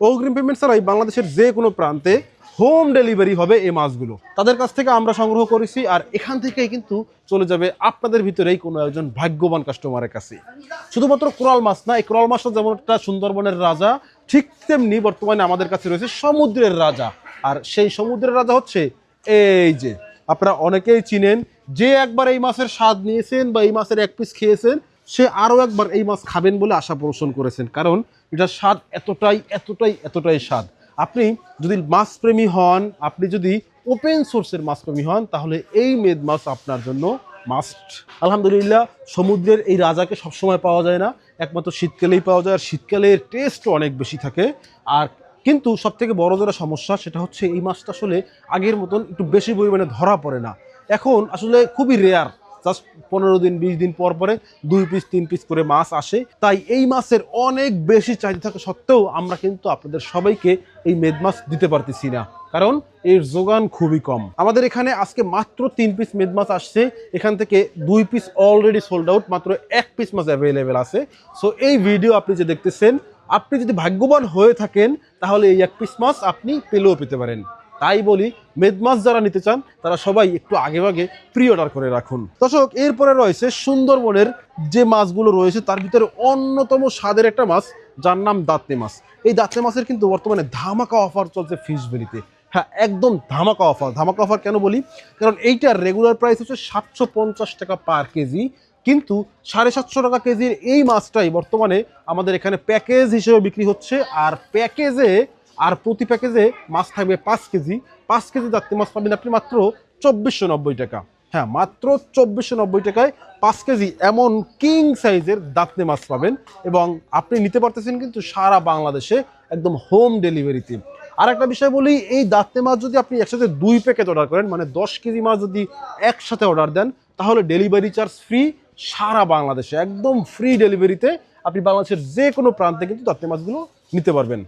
অগ্রিম পেমেন্ট ছাড়াই বাংলাদেশের যে কোনো প্রান্তে হোম ডেলিভারি হবে এই মাছগুলো। তাদের কাছ থেকে আমরা সংগ্রহ করেছি আর এখান থেকেই কিন্তু চলে যাবে আপনাদের ভিতরেই কোনো একজন ভাগ্যবান কাস্টমারের কাছে। শুধুমাত্র কোরাল মাছ না, এই কোরাল মাছটা যেমন একটা সুন্দরবনের রাজা, ঠিক তেমনি বর্তমানে আমাদের কাছে রয়েছে সমুদ্রের রাজা। আর সেই সমুদ্রের রাজা হচ্ছে এই যে, আপনারা অনেকেই চিনেন যে একবার এই মাছের স্বাদ নিয়েছেন বা এই মাছের এক পিস খেয়েছেন সে আরও একবার এই মাছ খাবেন বলে আশা পোষণ করেছেন। কারণ এটার স্বাদ এতটাই এতটাই এতটাই স্বাদ। আপনি যদি মাছপ্রেমী হন, আপনি যদি ওপেন সোর্সের মাছপ্রেমী হন, তাহলে এই মেদ মাছ আপনার জন্য মাস্ট আলহামদুলিল্লাহ, সমুদ্রের এই রাজাকে সবসময় পাওয়া যায় না। একমাত্র শীতকালেই পাওয়া যায়, আর শীতকালের টেস্টও অনেক বেশি থাকে। আর কিন্তু সব থেকে বড় যেটা সমস্যা, সেটা হচ্ছে এই মাছটা আসলে আগের মতন একটু বেশি পরিমাণে ধরা পড়ে না। এখন আসলে খুবই রেয়ার জাস্ট পনেরো দিন, বিশ দিন পর পরে দুই পিস তিন পিস করে মাছ আসে। তাই এই মাছের অনেক বেশি চাহিদা থাকা সত্ত্বেও আমরা কিন্তু আপনাদের সবাইকে এই মেদ মাছ দিতে পারতেছি না। কারণ এর যোগান খুবই কম। আমাদের এখানে আজকে মাত্র তিন পিস মেদ মাছ আসছে। এখান থেকে দুই পিস অলরেডি সোল্ড আউট মাত্র এক পিস মাছ অ্যাভেলেবেল আছে। সো এই ভিডিও আপনি যে দেখতেছেন, আপনি যদি ভাগ্যবান হয়ে থাকেন, তাহলে এই এক পিস মাছ আপনি পেলেও পেতে পারেন। তাই বলি মেদ মাছ যারা নিতে চান, তারা সবাই একটু আগে ভাগে প্রি অর্ডার করে রাখুন। দর্শক, এরপরে রয়েছে সুন্দরবনের যে মাছগুলো রয়েছে, তার ভিতরে অন্যতম স্বাদের একটা মাছ, যার নাম দাঁতনে মাছ। এই দাঁতনে মাছের কিন্তু বর্তমানে ধামাকা অফার চলছে ফিশ হ্যাঁ একদম ধামাকা অফার ধামাকা অফার কেন বলি? কারণ এইটার রেগুলার প্রাইস হচ্ছে সাতশো পঞ্চাশ টাকা পার কেজি কিন্তু সাড়ে সাতশো টাকা কেজির এই মাছটাই বর্তমানে আমাদের এখানে প্যাকেজ হিসেবে বিক্রি হচ্ছে, আর প্যাকেজে আর প্রতি প্যাকেজে মাছ থাকবে পাঁচ কেজি। পাঁচ কেজি দাঁতনি মাছ পাবেন আপনি মাত্র চব্বিশশো নব্বই টাকা। হ্যাঁ মাত্র চব্বিশশো নব্বই টাকায় পাঁচ কেজি এমন কিং সাইজের দাঁতনে মাছ পাবেন এবং আপনি নিতে পারতেছেন কিন্তু সারা বাংলাদেশে একদম হোম ডেলিভারিতে। আর একটা বিষয় বলি, এই দাঁতনে মাছ যদি আপনি একসাথে দুই প্যাকেট অর্ডার করেন মানে দশ কেজি মাছ যদি একসাথে অর্ডার দেন, তাহলে ডেলিভারি চার্জ ফ্রি সারা বাংলাদেশে, একদম ফ্রি ডেলিভারিতে আপনি বাংলাদেশের যে কোনো প্রান্তে কিন্তু দাঁতনে মাছগুলো নিতে পারবেন।